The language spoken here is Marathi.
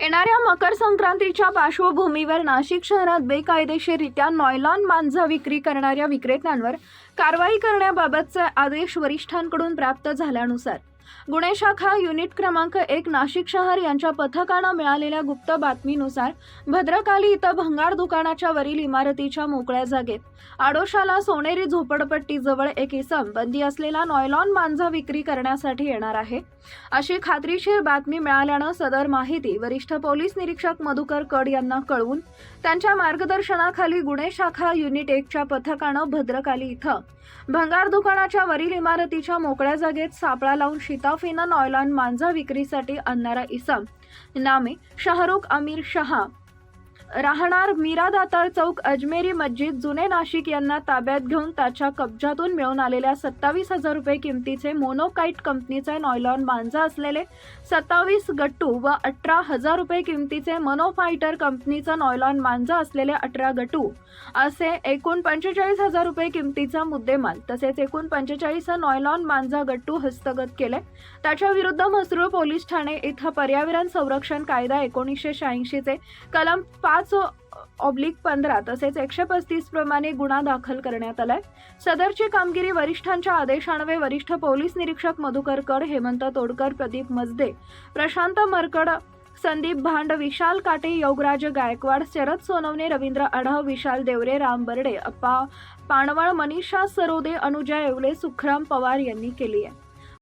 येणाऱ्या मकर संक्रांतीच्या पार्श्वभूमीवर नाशिक शहरात बेकायदेशीररित्या नॉयलॉन मांजा विक्री करणाऱ्या विक्रेत्यांवर कारवाई करण्याबाबतचे आदेश वरिष्ठांकडून प्राप्त झाल्यानुसार गुन्हे शाखा युनिट क्रमांक एक नाशिक शहर यांच्या पथकानं मिळालेल्या गुप्त बातमीनुसार भद्रकाली इथं भंगार दुकानाच्या वरील इमारतीच्या मोकळ्या जागेत आडोशाला सोनेरी झोपडपट्टीजवळ एक इसम बंदी असलेला नॉयलॉन मांजा विक्री करण्यासाठी येणार आहे. अशी खात्रीशीर बातमी मिळाल्यानं सदर माहिती वरिष्ठ पोलीस निरीक्षक मधुकर कड यांना कळवून त्यांच्या मार्गदर्शनाखाली गुन्हे शाखा युनिट एकच्या पथकानं भद्रकाली इथं भंगार दुकानाच्या वरील इमारतीच्या मोकळ्या जागेत सापळा लावून शिताफीनं नॉयलॉन मांजा विक्रीसाठी आणणारा इसम. नामे शाहरुख अमीर शहा. राहणार मीरा दातार चौक अजमेरी मस्जिद जुने नाशिक यांना ताब्यात घेऊन त्याच्या कब्जातून मिळून आलेल्या सत्तावीस हजार रुपये किमतीचे मोनोकाईट कंपनीचे नॉयलॉन मांजा असलेले सत्तावीस गट्टू व अठरा हजार रुपये किमतीचे मनोफायटर कंपनीचा नॉयलॉन मांजा असलेले अठरा गटू असे एकूण पंचेचाळीस हजार रुपये किमतीचा मुद्देमाल तसेच एकूण पंचेचाळीस नॉयलॉन मांजा गट्टू हस्तगत केले. त्याच्या विरुद्ध म्हसरूळ पोलीस ठाणे इथं पर्यावरण संरक्षण कायदा एकोणीसशे शहाऐंशीचे कलम पाच ऑब्लिक पंधरा तसेच एकशे पस्तीस प्रमाणे गुन्हा दाखल करण्यात आलाय. सदरची कामगिरी वरिष्ठांच्या आदेशान्वये वरिष्ठ पोलीस निरीक्षक मधुकर कड हेमंत तोडकर प्रदीप मजदे प्रशांत मरकड संदीप भांड विशाल काटे योगराज गायकवाड शरद सोनवणे रवींद्र अढाव विशाल देवरे राम बर्डे अप्पा पाणवळ मनीषा सरोदे अनुजा येवले सुखराम पवार यांनी केली आहे.